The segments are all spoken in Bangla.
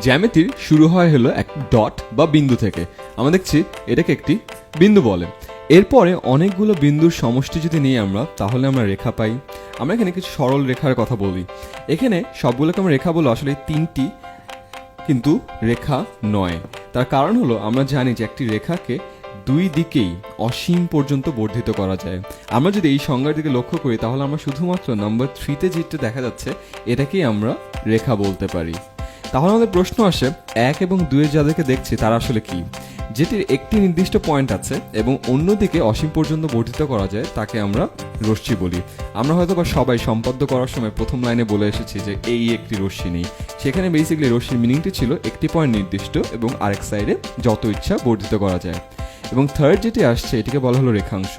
জ্যামিতির শুরু হয় হলো এক ডট বা বিন্দু থেকে। আমরা দেখছি এটাকে একটি বিন্দু বলে। এরপরে অনেকগুলো বিন্দুর সমষ্টি যদি নিই আমরা, তাহলে আমরা রেখা পাই। আমরা এখানে কিছু সরল রেখার কথা বলি। এখানে সবগুলোকে আমরা রেখা বলো আসলে তিনটি কিন্তু রেখা নয়। তার কারণ হলো আমরা জানি যে একটি রেখাকে দুই দিকেই অসীম পর্যন্ত বর্ধিত করা যায়। আমরা যদি এই সংজ্ঞার দিকে লক্ষ্য করি, তাহলে আমরা শুধুমাত্র নাম্বার থ্রিতে যেটা দেখা যাচ্ছে, এটাকেই আমরা রেখা বলতে পারি। তাহলে আমাদের প্রশ্ন আসে, এক এবং দুয়ের যাদেরকে দেখছি তারা আসলে কি? যেটির একটি নির্দিষ্ট পয়েন্ট আছে এবং অন্যদিকে অসীম পর্যন্ত বর্ধিত করা যায়, তাকে আমরা রশ্মি বলি। আমরা হয়তো বা সবাই সম্পাদ্য করার সময় প্রথম লাইনে বলে এসেছি যে এই একটি রশ্মি নেই। সেখানে বেসিক্যালি রশ্মির মিনিংটি ছিল একটি পয়েন্ট নির্দিষ্ট এবং আরেক সাইডে যত ইচ্ছা বর্ধিত করা যায়। এবং থার্ড যেটি আসছে, এটিকে বলা হলো রেখাংশ।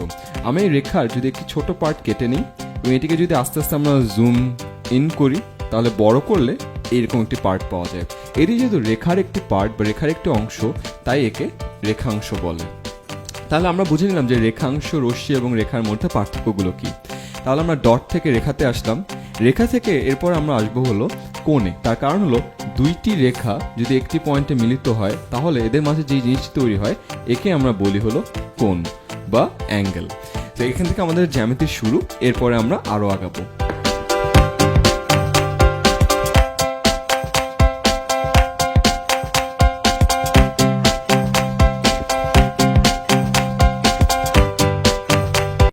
আমি এই রেখার যদি একটি ছোট পার্ট কেটে নিই এবং এটিকে যদি আস্তে আস্তে আমরা জুম ইন করি, তাহলে বড় করলে এরকম একটি পার্ট পাওয়া যায়। এটি যেহেতু রেখার একটি পার্ট বা রেখার একটি অংশ, তাই একে রেখাংশ বলে। তাহলে আমরা বুঝে নিলাম যে রেখাংশ, রশ্মি এবং রেখার মধ্যে পার্থক্যগুলো কি। তাহলে আমরা ডট থেকে রেখাতে আসলাম। রেখা থেকে এরপর আমরা আসব হলো কোণে। তার কারণ হলো দুইটি রেখা যদি একটি পয়েন্টে মিলিত হয়, তাহলে এদের মাঝে যে জিনিসটি তৈরি হয়, একে আমরা বলি হলো কোণ বা অ্যাঙ্গেল তো এখান থেকে আমাদের জ্যামিতির শুরু, এরপরে আমরা আরও আগাবো।